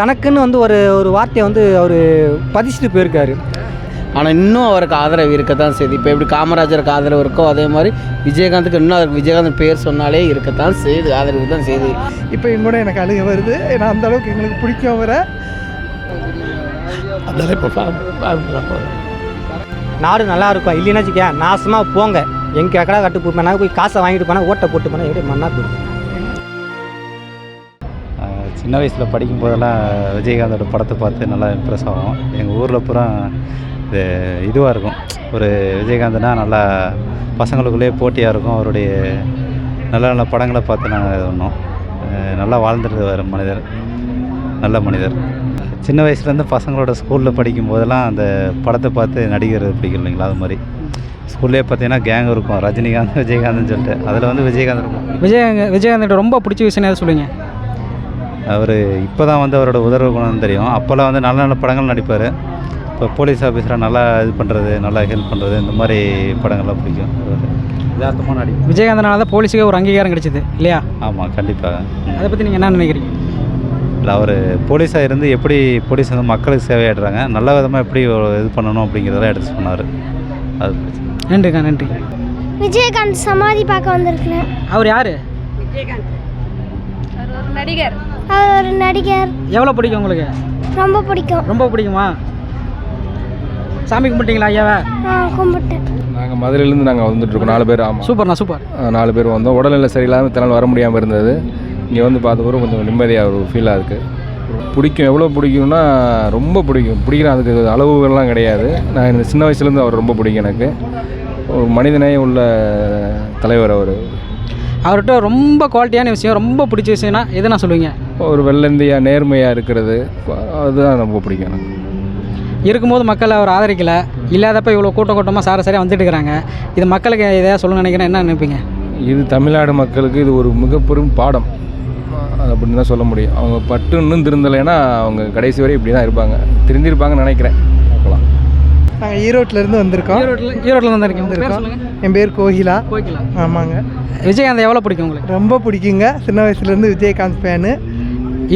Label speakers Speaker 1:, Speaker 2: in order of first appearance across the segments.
Speaker 1: தனக்குன்னு வந்து ஒரு ஒரு வார்த்தையை வந்து அவர் பதிச்சுட்டு போயிருக்காரு.
Speaker 2: ஆனால் இன்னும் அவருக்கு ஆதரவு இருக்கத்தான் செய்யுது இப்போ எப்படி காமராஜருக்கு ஆதரவு இருக்கோ அதே மாதிரி விஜயகாந்துக்கு இன்னும் அவருக்கு விஜயகாந்த் பேர் சொன்னாலே இருக்கத்தான் செய்யுது ஆதரவு தான் செய்யுது
Speaker 3: இப்போ கூட எனக்கு அழுக வருது. ஏன்னா அந்த அளவுக்கு எங்களுக்கு பிடிக்கும் வர
Speaker 4: அதனால இப்போ
Speaker 1: நாடு நல்லா இருக்கும். இல்லைன்னா வச்சுக்கேன் நாசமாக போங்க. எங்கே கடை கட்டு போய் போய் காசை வாங்கிட்டு போனால் ஓட்டை போட்டு போனால் எப்படி மண்ணா போயிடும்.
Speaker 5: சின்ன வயசில் படிக்கும் போதெல்லாம் விஜயகாந்தோட படத்தை பார்த்து நல்லா இம்ப்ரெஸ் ஆகும் எங்கள் ஊரில் பூரா இது இதுவாக இருக்கும். ஒரு விஜயகாந்த்னா நல்லா பசங்களுக்குள்ளேயே போட்டியாக இருக்கும். அவருடைய நல்ல நல்ல படங்களை பார்த்து நாங்கள் இது பண்ணோம் நல்லா வாழ்ந்துட்டு வர மனிதர். நல்ல மனிதர். சின்ன வயசுலேருந்து பசங்களோட ஸ்கூலில் படிக்கும் போதெல்லாம் அந்த படத்தை பார்த்து நடிகர் பிடிக்கும் இல்லைங்களா? அது மாதிரி. ஸ்கூல்லேயே பார்த்தீங்கன்னா கேங் இருக்கும். ரஜினிகாந்த் விஜயகாந்த்னு சொல்லிட்டு. அதில் வந்து விஜயகாந்த் இருக்கும்.
Speaker 6: விஜய் விஜயகாந்த் ரொம்ப பிடிச்ச விஷயம் எதாவது சொல்லுங்கள்
Speaker 5: அவர் இப்போ தான் வந்து அவரோட உதர்வு குணம் தெரியும். அப்போல்லாம் வந்து நல்ல நல்ல படங்கள் நடிப்பார். இப்போ போலீஸ் ஆஃபீஸராக நல்லா இது பண்ணுறது நல்லா ஹெல்ப் பண்ணுறது இந்த மாதிரி படங்கள்லாம் பிடிக்கும். யதார்த்தமாக நடிக்கும்
Speaker 6: விஜயகாந்தனால தான் போலீஸுக்கு ஒரு அங்கீகாரம் கிடைச்சிது இல்லையா?
Speaker 5: ஆமாம் கண்டிப்பாக.
Speaker 6: அதை பற்றி நீங்கள் என்ன நினைக்கிறீங்க?
Speaker 5: இல்லை அவர் போலீஸாக இருந்து எப்படி போலீஸ் வந்து மக்களுக்கு சேவையாடுறாங்க நல்ல விதமாக எப்படி இது பண்ணணும் அப்படிங்கிறதெல்லாம் எடுத்து சொன்னார். அது
Speaker 6: நன்றிக்கா நன்றி.
Speaker 7: விஜயகாந்த் சமாதி பார்க்க வந்திருக்கிறேன்.
Speaker 6: அவர் யார்?
Speaker 7: நடிகர். அவர் ஒரு நடிகர்.
Speaker 6: எவ்வளோ பிடிக்கும் உங்களுக்கு?
Speaker 7: ரொம்ப பிடிக்கும்.
Speaker 6: ரொம்ப பிடிக்குமா? சாமி கும்பிட்டீங்களா ஐயாவை?
Speaker 7: நான் கும்பிட்டேன்.
Speaker 8: நாங்கள் மதுரையிலேருந்து நாங்கள் வந்துட்டுருக்கோம். நாலு பேர் ஆமாம்
Speaker 6: சூப்பர்ண்ணா சூப்பர்.
Speaker 8: நாலு பேர் வந்தோம். உடல்நிலை சரியில்லாமல் இத்தனை நாள் வர முடியாமல் இருந்தது. இங்கே வந்து பார்த்த பிறகு கொஞ்சம் நிம்மதியாக ஒரு ஃபீலாக இருக்குது பிடிக்கும். எவ்வளோ பிடிக்கும்னா ரொம்ப பிடிக்கும். பிடிக்கிற அதுக்கு அளவுகள்லாம் கிடையாது. நான் இந்த சின்ன வயசுலேருந்து அவர் ரொம்ப பிடிக்கும் எனக்கு. ஒரு மனிதனே உள்ள தலைவர் அவர்.
Speaker 6: அவர்கிட்ட ரொம்ப குவாலிட்டியான விஷயம் ரொம்ப பிடிச்ச விஷயம்னா எதுனா சொல்லுவீங்க?
Speaker 8: ஒரு வெள்ளந்தியாக நேர்மையாக இருக்கிறது அதுதான் ரொம்ப பிடிக்கும் எனக்கு.
Speaker 6: இருக்கும்போது மக்கள் அவர் ஆதரிக்கல. இல்லாதப்ப இவ்வளோ கூட்டம் கூட்டமாக சார சரியாக வந்துட்டு இருக்கிறாங்க. இது மக்களுக்கு எதாவது சொல்ல நினைக்கிறேன் என்ன நினைப்பீங்க?
Speaker 8: இது தமிழ்நாடு மக்களுக்கு இது ஒரு மிக பெரும் பாடம் அப்படின்னு தான் சொல்ல முடியும். அவங்க பட்டு இன்னும் திருந்தலைன்னா அவங்க கடைசி வரை இப்படி தான் இருப்பாங்க. திருந்திருப்பாங்கன்னு நினைக்கிறேன். பார்க்கலாம்.
Speaker 3: நாங்கள் ஈரோட்டிலேருந்து வந்திருக்கோம்.
Speaker 6: ஈரோட்டில் ஈரோட்டில்
Speaker 3: வந்திருக்கோம்.
Speaker 6: சொல்லுங்க.
Speaker 3: என் பேர் கோகிலா.
Speaker 6: போய்க்கலாம்
Speaker 3: ஆமாங்க.
Speaker 6: விஜயகாந்த் எவ்வளோ பிடிக்கும் உங்களுக்கு?
Speaker 3: ரொம்ப பிடிக்குங்க. சின்ன வயசுலேருந்து விஜயகாந்த் ஃபேனு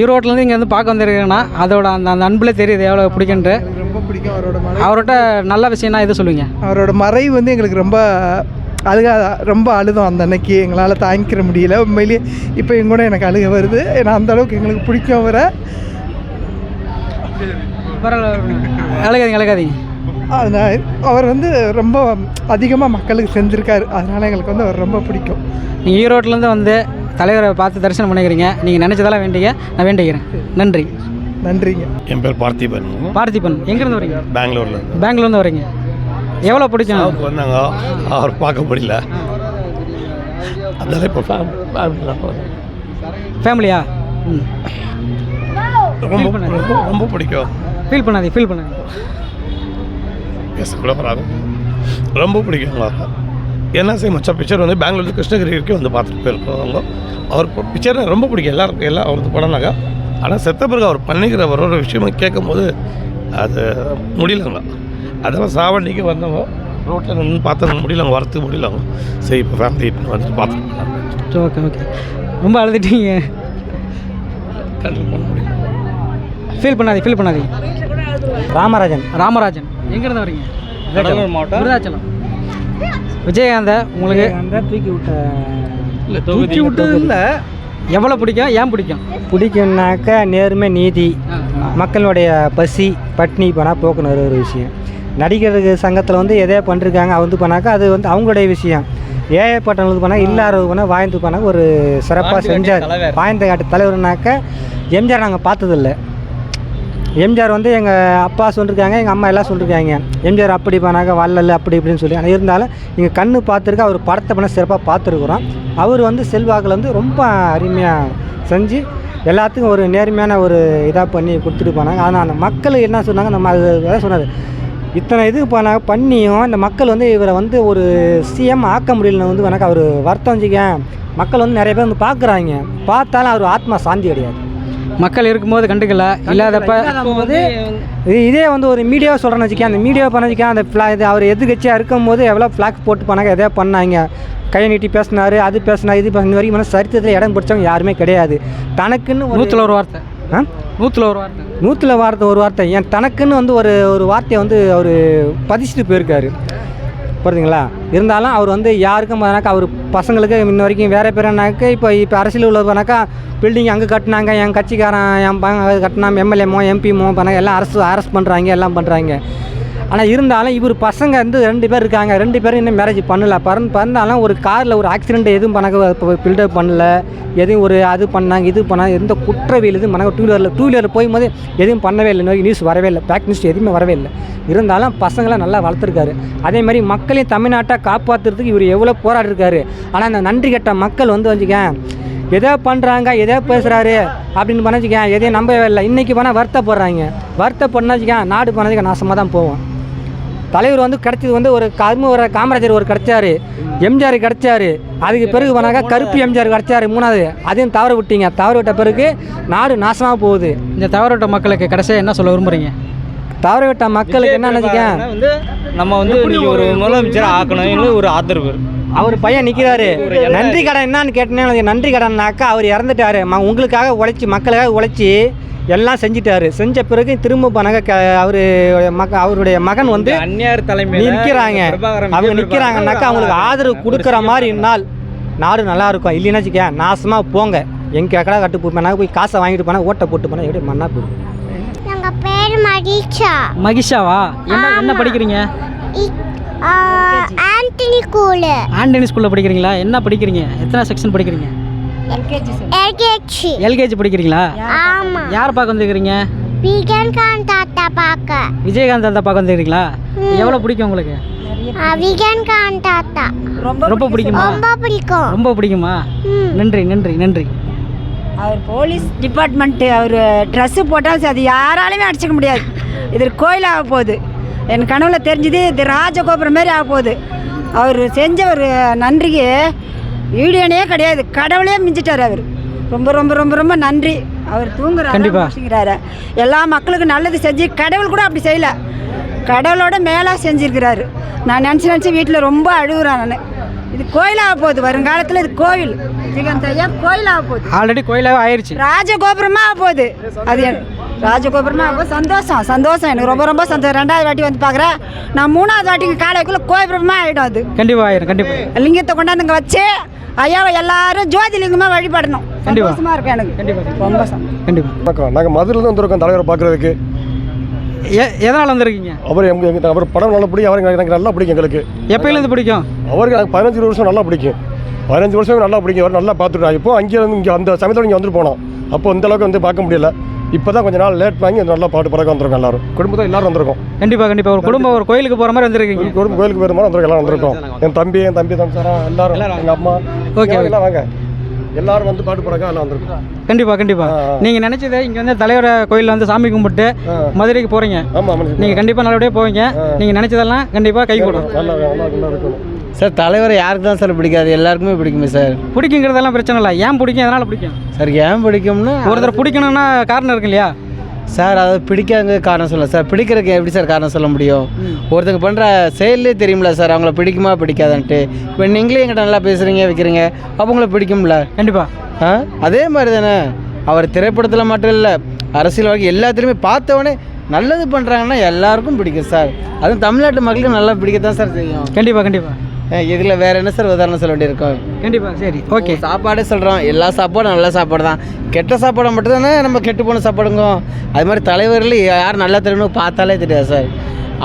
Speaker 6: ஈரோட்லேருந்து இங்கே வந்து பார்க்க வந்திருக்கீங்கன்னா அதோட அந்த அந்த அன்பில் தெரியுது எவ்வளோ பிடிக்குன்ட்டு.
Speaker 3: ரொம்ப பிடிக்கும் அவரோட மறை
Speaker 6: அவர்கிட்ட நல்ல விஷயம்னா எது சொல்லுவீங்க?
Speaker 3: அவரோட மறைவு வந்து எங்களுக்கு ரொம்ப அழுக ரொம்ப அழுதோம் அந்த அன்னைக்கு. எங்களால் தாங்கிக்கிற முடியல. உண்மையிலேயே இப்போ எங்க கூட எனக்கு அழுக வருது. ஏன்னா அந்த அளவுக்கு எங்களுக்கு பிடிக்கும் வர
Speaker 6: பரவாயில்ல. அழகாதீங்க அழகாதீங்க.
Speaker 3: அதனால் அவர் வந்து ரொம்ப அதிகமாக மக்களுக்கு செஞ்சுருக்காரு. அதனால் எங்களுக்கு வந்து அவர் ரொம்ப பிடிக்கும்.
Speaker 6: நீங்கள் ஈரோட்லேருந்து வந்து தலைவரை பார்த்து தரிசனம் பண்ணிக்கிறீங்க. நீங்கள் நினச்சதெல்லாம் வேண்டிங்க. நான் வேண்டிக்கிறேன். நன்றி.
Speaker 3: நன்றிங்க.
Speaker 4: என் பேர் பார்த்திபன்.
Speaker 6: பார்த்திபன். எங்கேருந்து வரீங்க?
Speaker 4: பெங்களூர்ல இருந்து.
Speaker 6: பெங்களூர்லேருந்து வரீங்க. எவ்வளோ பிடிக்கும்?
Speaker 4: அவங்க வந்தாங்க. அவர் பார்க்க முடியல. அதனால இப்போ ஃபேமிலி
Speaker 6: ஃபேமிலியா ம்.
Speaker 4: ரொம்ப ரொம்ப ரொம்ப பிடிக்கும்.
Speaker 6: ஃபீல் பண்ணாதீங்க ஃபீல் பண்ணாதீங்க.
Speaker 4: பேசக்கூட வராது. ரொம்ப பிடிக்குங்களா? என்ன செய்ய மச்சா பிக்சர் வந்து பெங்களூர்ல கிருஷ்ணகிரி வரைக்கும் வந்து பார்த்துட்டு போயிருக்கோம் அவங்க. அவர் பிக்சர் ரொம்ப பிடிக்கும். எல்லாருக்கும் எல்லாம் அவருக்கு படம்னாக்கா ஆனால் செத்த பிறகு அவர் பண்ணிக்கிற ஒரு ஒரு விஷயமும் கேட்கும்போது அது முடியலங்க. அதெல்லாம் சாவண்டிக்கு வந்தவங்க ரோட்டில் நின்று பார்த்து முடியலங்க வரத்துக்கு முடியலங்க சரி இப்போ ஃபேமிலி வந்துட்டு பார்த்துட்டு
Speaker 6: ஓகே ஓகே ரொம்ப அழுதுட்டீங்க.
Speaker 4: கண்டிப்பாக பண்ண முடியும்
Speaker 6: ஃபீல் பண்ணாதீங்க ஃபீல் பண்ணாதீங்க.
Speaker 1: ராமராஜன்.
Speaker 6: ராமராஜன். எங்கேருந்து வரீங்க?
Speaker 1: மாவட்டம்.
Speaker 6: விருதாச்சலம். விஜயகாந்த உங்களுக்கு
Speaker 1: அந்த தூக்கி விட்ட
Speaker 3: இல்லை தூக்கி விட்டது இல்லை.
Speaker 6: எவ்வளோ பிடிக்கும்? ஏன் பிடிக்கும்?
Speaker 1: பிடிக்கும்னாக்க நேர்மை நீதி மக்களுடைய பசி பட்னி போனால் போக்குனர் ஒரு விஷயம். நடிகர் சங்கத்தில் வந்து எதே பண்ணிருக்காங்க வந்து பண்ணாக்கா அது வந்து அவங்களுடைய விஷயம். ஏழைப்பட்டவங்களுக்கு போனால் இல்லாதவங்க போனால் வாழ்ந்து போனால் ஒரு சிறப்பாக செஞ்சார். வாய்ந்த காட்டு தலைவர்னாக்க எம்ஜிஆர் நாங்கள் பார்த்ததில்ல. எம்ஜிஆர் வந்து எங்கள் அப்பா சொல்லியிருக்காங்க எங்கள் அம்மா எல்லாம் சொல்லியிருக்காங்க எம்ஜிஆர் அப்படி பண்ணாங்க வள்ளல் அப்படி இப்படின்னு சொல்லி. ஆனால் இருந்தாலும் எங்கள் கண்ணு பார்த்துருக்க அவர் படத்தை பண்ண சிறப்பாக பார்த்துருக்குறோம். அவர் வந்து செல்வாக்கில் வந்து ரொம்ப அருமையாக செஞ்சு எல்லாத்துக்கும் ஒரு நேர்மையான ஒரு இதாக பண்ணி கொடுத்துட்டு போனாங்க. ஆனால் அந்த மக்கள் என்ன சொன்னாங்க நம்ம அது சொன்னார். இத்தனை இது பண்ணாங்க பண்ணியும் இந்த மக்கள் வந்து இவரை வந்து ஒரு சிஎம் ஆக்க முடியலன்னு வந்து எனக்கு அவர் வருத்தம் வச்சுக்க மக்கள் வந்து நிறைய பேர் வந்து பார்க்குறாங்க. பார்த்தாலும் அவர் ஆத்மா சாந்தி கிடையாது
Speaker 6: மக்கள் இருக்கும்போது கண்டுக்கல. இல்லாதப்ப
Speaker 1: போது இது இதே வந்து ஒரு மீடியாவை சொல்கிறேன்னு வச்சுக்கேன். அந்த மீடியா பண்ண வச்சுக்கேன். அந்த ஃப்ளா இது அவர் எதிர்கட்சியாக இருக்கும்போது எவ்வளோ ஃப்ளாக் போட்டு பண்ணாங்க எதோ பண்ணாங்க. கையை நீட்டி பேசினாரு அது பேசினா இது பேசின வரைக்கும் வந்து சரித்திரத்தில் இடம் பிடிச்சவங்க யாருமே கிடையாது. தனக்குன்னு
Speaker 6: நூற்றில் ஒரு வார்த்தை.
Speaker 1: ஆ?
Speaker 6: நூற்றில் ஒரு வார்த்தை.
Speaker 1: நூற்றில் வார்த்தை ஒரு வார்த்தை. என் தனக்குன்னு வந்து ஒரு ஒரு வார்த்தையை வந்து அவர் பதிச்சுட்டு போயிருக்காரு. புரியுதுங்களா இருந்தாலும் அவர் வந்து யாருக்கும் போனாக்கா அவர் பசங்களுக்கு இன்ன வரைக்கும் வேறு பேருனாக்கா இப்போ இப்போ அரசியல் உள்ளதுனாக்கா பில்டிங் அங்கே கட்டினாங்க என் கட்சிக்காரன் என் பங்க கட்டினா எம்எல்ஏமோ எம்பிமோ பண்ணாங்க எல்லாம் அரசு அரெஸ்ட் பண்ணுறாங்க எல்லாம் பண்ணுறாங்க ஆனால் இருந்தாலும் இவர் பசங்க வந்து ரெண்டு பேர் இருக்காங்க. ரெண்டு பேரும் இன்னும் மேரேஜ் பண்ணல. பறந்து பிறந்தாலும் ஒரு காரில் ஒரு ஆக்சிடென்ட் எதுவும் பண்ண பில்டப் பண்ணல. எதுவும் ஒரு அது பண்ணாங்க இது பண்ணாங்க எந்த குற்றவியல் எதுவும் பண்ணாங்க. டூ வீலரில் டூ வீலரில் போகும்போது எதுவும் பண்ணவே இல்லை. இன்னும் நியூஸ் வரவே இல்லை. பேக் நியூஸ் எதுவுமே வரவே இல்லை. இருந்தாலும் பசங்களை நல்லா வளர்த்துருக்காரு. அதே மாதிரி மக்களையும் தமிழ்நாட்டை காப்பாற்றுறதுக்கு இவர் எவ்வளோ போராடிருக்காரு. ஆனால் அந்த நன்றி கெட்ட மக்கள் வந்து வச்சுக்கேன் எதோ பண்ணுறாங்க எதோ பேசுகிறாரு அப்படின்னு பண்ண வச்சுக்கேன் எதையும் நம்பவே இல்லை. இன்றைக்கி போனால் வருத்தப்படுறாங்க. வருத்தப்படணும் வச்சுக்கேன் நாடு பண்ணதுக்கு நாசமாக தான் போவோம் தலைவர் வந்து கிடைச்சது வந்து ஒரு கரும்பு வர காமராஜர் ஒரு கிடைச்சாரு. எம்ஜிஆர் கிடைச்சாரு. அதுக்கு பிறகு போனாக்கா கருப்பு எம்ஜிஆர் கிடைச்சாரு மூணாவது. அதையும் தவற விட்டீங்க தவற விட்ட பிறகு நாடு நாசமாக போகுது.
Speaker 6: இந்த தவறவிட்ட மக்களுக்கு கடைசியாக என்ன சொல்ல விரும்புகிறீங்க
Speaker 1: தவற விட்ட மக்களுக்கு என்ன
Speaker 9: வந்து நம்ம வந்து இன்னைக்கு ஒரு முதலமைச்சர் ஆக்கணும் ஒரு ஆதரவு.
Speaker 1: அவர் பையன் நிற்கிறாரு நன்றி கடன் என்னன்னு கேட்டேன் நன்றி கடன்னாக்கா அவர் இறந்துட்டாரு. ம உங்களுக்காக உழைச்சி மக்களுக்காக உழைச்சி எல்லாம் செஞ்சிட்டாரு. செஞ்ச பிறகு திரும்ப பண்ணாங்க க அவர் மக அவருடைய மகன் வந்து
Speaker 9: அந்நியார் தலைமையில்
Speaker 1: நிற்கிறாங்க. அவங்க நிற்கிறாங்கனாக்கா அவங்களுக்கு ஆதரவு கொடுக்குற மாதிரி நாள் நாடு நல்லா இருக்கும் இல்லைன்னா வச்சுக்க நாசமாக போங்க. எங்கே கடை கட்டு போய் போய் காசை வாங்கிட்டு போனால் ஓட்டை போட்டு போனால் எப்படி மண்ணா போயிடும்?
Speaker 7: மகிஷா.
Speaker 6: மகிஷாவா? என்ன என்ன படிக்கிறீங்க?
Speaker 7: ஆண்டனி கூலு
Speaker 6: ஆண்டனி ஸ்கூலில் படிக்கிறீங்களா? என்ன படிக்கிறீங்க? எத்தனை செக்ஷன் படிக்கிறீங்க?
Speaker 7: LKG
Speaker 6: LKG. படிக்கிறீங்களா?
Speaker 7: ஆமாம்
Speaker 6: யாரை பார்க்க வந்துருக்கிறீங்க?
Speaker 7: விகன் கான் தாத்தா பார்க்க
Speaker 6: விஜயகாந்த் தாத்தா பார்க்க வந்துருக்கிறீங்களா? எவ்வளோ பிடிக்கும் உங்களுக்கு?
Speaker 7: கான் தாத்தா.
Speaker 6: ரொம்ப பிடிக்குமா
Speaker 7: ரொம்ப பிடிக்கும்.
Speaker 6: ரொம்ப பிடிக்குமா. நன்றி நன்றி நன்றி.
Speaker 10: அவர் போலீஸ் டிபார்ட்மெண்ட்டு அவர் ட்ரெஸ்ஸு போட்டால் அது யாராலையுமே அடிச்சுக்க முடியாது. இது கோயில் ஆக போகுது. என் கனவுல தெரிஞ்சது இது ராஜகோபுரம் மாதிரி ஆக போகுது. அவர் செஞ்ச ஒரு நன்றிக்கு ஈடியனே கிடையாது. கடவுளே மிஞ்சிட்டார் அவர். ரொம்ப ரொம்ப ரொம்ப ரொம்ப நன்றி. அவர் தூங்குறாரு. எல்லா மக்களுக்கும் நல்லது செஞ்சு கடவுள் கூட அப்படி செய்யல. கடவுளோட மேலாக செஞ்சிருக்கிறாரு. நான் நினச்சி நினச்சி வீட்டில் ரொம்ப அழுகுறேன் நான். இது கோயிலாக போகுது. வருங்காலத்தில் இது கோவில். விஜயகாந்த் ஐயா கோயிலாக போகுது.
Speaker 6: ஆல்ரெடி கோயிலாகவே ஆயிடுச்சு
Speaker 10: ராஜகோபுரமா ஆக போகுது. அது என் ராஜகோபுரமா? ஆக போகுது. சந்தோஷம். சந்தோஷம். எனக்கு ரொம்ப ரொம்ப சந்தோஷம். ரெண்டாவது வாட்டி வந்து பார்க்குறேன். நான் மூணாவது வாட்டிக்கு காலைக்குள்ளே கோபுரமா ஆகிடும் அது.
Speaker 6: கண்டிப்பாக ஆயிரும். கண்டிப்பாக
Speaker 10: லிங்கத்தை கொண்டாந்து இங்கே வச்சு ஐயாவை எல்லாரும் ஜோதி லிங்கமாக வழிபடணும்.
Speaker 6: கண்டிப்பா.
Speaker 10: சந்தோஷமா இருக்கும் எனக்கு.
Speaker 6: கண்டிப்பாக
Speaker 10: ரொம்ப சந்தோஷம்.
Speaker 6: கண்டிப்பாக
Speaker 11: நாங்கள் மதுரிலேருந்து வந்திருக்கோம் தலைவரை பார்க்குறதுக்கு.
Speaker 6: எதனால் வந்திருக்கீங்க?
Speaker 11: அவர் எங்க அவர் படம் நல்லா பிடிக்கும். அவருக்கு எனக்கு நல்லா பிடிக்கும் எங்களுக்கு.
Speaker 6: எப்பயிலேருந்து பிடிக்கும்?
Speaker 11: அவருக்கு எனக்கு பதினஞ்சு வருஷம் நல்லா பிடிக்கும். பதினஞ்சு வருஷம் நல்லா பிடிக்கும். அவர் நல்லா பார்த்துட்டோம் இப்போ அங்கே இருந்து இங்கே அந்த சமயத்தோட இங்கே வந்துட்டு போனோம். அப்போ இந்த அளவுக்கு வந்து பார்க்க முடியல. இப்போ தான் கொஞ்ச நாள் லேட் வாங்கி நல்லா பாட்டு பறக்க வந்திருக்கோம் எல்லாரும். குடும்பத்தில் எல்லாரும் வந்திருக்கோம்.
Speaker 6: கண்டிப்பாக கண்டிப்பாக ஒரு குடும்பம் ஒரு கோயிலுக்கு போகிற மாதிரி வந்திருக்கீங்க.
Speaker 11: கோயில் கோயிலுக்கு போகிற மாதிரி வந்திருக்கோம். எல்லாம் வந்திருக்கோம். என் தம்பி என் தம்பி தம்சாரா எல்லாரும். எங்கள் அம்மா.
Speaker 6: Okay, okay.
Speaker 11: எல்லாம் வாங்க. எல்லாரும் வந்து பாட்டு வந்திருக்கோம்.
Speaker 6: கண்டிப்பாக கண்டிப்பாக
Speaker 11: ஆ, ஆ.
Speaker 6: நீங்கள் நினச்சது இங்கே வந்து தலைவர கோயிலில் வந்து சாமி கும்பிட்டு. மதுரைக்கு
Speaker 11: ஆமாம்
Speaker 6: நீங்கள் கண்டிப்பாக நல்லபடியாக போவீங்க. நீங்கள் நினச்சதெல்லாம் கண்டிப்பாக கை கொடுக்கும்
Speaker 2: சார் தலைவரை யாருக்கு தான் சார் பிடிக்காது? எல்லாருக்குமே பிடிக்குமே சார்.
Speaker 6: பிடிக்குங்கிறதெல்லாம் பிரச்சனை இல்லை. ஏன் பிடிக்கும்? எதனால் பிடிக்கும்?
Speaker 2: சார் ஏன் பிடிக்கும்னா
Speaker 6: ஒருத்தர் பிடிக்கணும்னா காரணம் இருக்கு இல்லையா?
Speaker 2: சார் அதை பிடிக்காத காரணம் சொல்ல சார் பிடிக்கிறதுக்கு எப்படி சார் காரணம் சொல்ல முடியும்? ஒருத்தங்க பண்ணுற செயல்லே தெரியும்ல சார் அவங்கள பிடிக்குமா பிடிக்காதான்ட்டு. இப்போ நீங்களே எங்கிட்ட நல்லா பேசுகிறீங்க வைக்கிறீங்க அப்போ உங்களை பிடிக்கும்ல?
Speaker 6: கண்டிப்பாக
Speaker 2: ஆ? அதே மாதிரி தானே அவர் திரைப்படத்தில் மட்டும் இல்லை. அரசியல் வாழ்க்கை எல்லாத்துலேயுமே பார்த்தவொடனே நல்லது பண்ணுறாங்கன்னா எல்லாருக்கும் பிடிக்கும் சார். அதுவும் தமிழ்நாட்டு மக்களுக்கு நல்லா பிடிக்கத்தான் சார் செய்யும்.
Speaker 6: கண்டிப்பாக கண்டிப்பாக
Speaker 2: இதில் வேறு என்ன சார் உதாரணம் சொல்ல வேண்டியிருக்கோம்?
Speaker 6: கண்டிப்பாக சரி ஓகே
Speaker 2: சாப்பாடே சொல்கிறோம் எல்லா சாப்பாடும் நல்ல சாப்பாடு தான். கெட்ட சாப்பாடை மட்டும் தானே நம்ம கெட்டு போன சாப்பாடுங்க? அது மாதிரி தலைவர்கள் யார் நல்லா தெரியும்னு பார்த்தாலே தெரியாது சார்.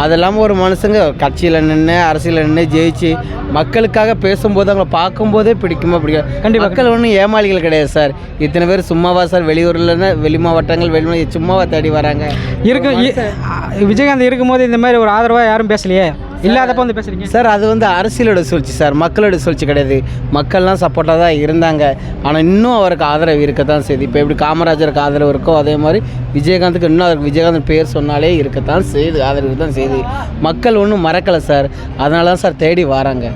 Speaker 2: அது இல்லாமல் ஒரு மனுஷங்க கட்சியில் நின்று அரசியலில் நின்று ஜெயிச்சு மக்களுக்காக பேசும்போது அவங்கள பார்க்கும்போதே பிடிக்குமா பிடிக்கும்
Speaker 6: கண்டிப்பா.
Speaker 2: மக்கள் ஒன்றும் ஏமாளிகள் கிடையாது சார். இத்தனை பேர் சும்மாவா சார்? வெளியூர்லன்னு வெளி மாவட்டங்கள் வெளி சும்மாவா தேடி வராங்க?
Speaker 6: இருக்கு விஜயகாந்த் இருக்கும்போது இந்த மாதிரி ஒரு ஆதரவாக யாரும் பேசலையே? இல்லாதப்ப வந்து பேசுறீங்க?
Speaker 2: சார் அது வந்து அரசியலோட சூழ்ச்சி சார். மக்களோட சூழ்ச்சி கிடையாது. மக்கள்லாம் சப்போர்ட்டாக தான் இருந்தாங்க. ஆனால் இன்னும் அவருக்கு ஆதரவு இருக்க தான் செய்யுது இப்போ எப்படி காமராஜருக்கு ஆதரவு இருக்கோ அதே மாதிரி விஜயகாந்துக்கு இன்னும் அவருக்கு விஜயகாந்த் பேர் சொன்னாலே இருக்கத்தான் செய்யுது ஆதரவு தான் செய்யுது மக்கள் ஒன்றும் மறக்கலை சார். அதனால தான் சார் தேடி வராங்க.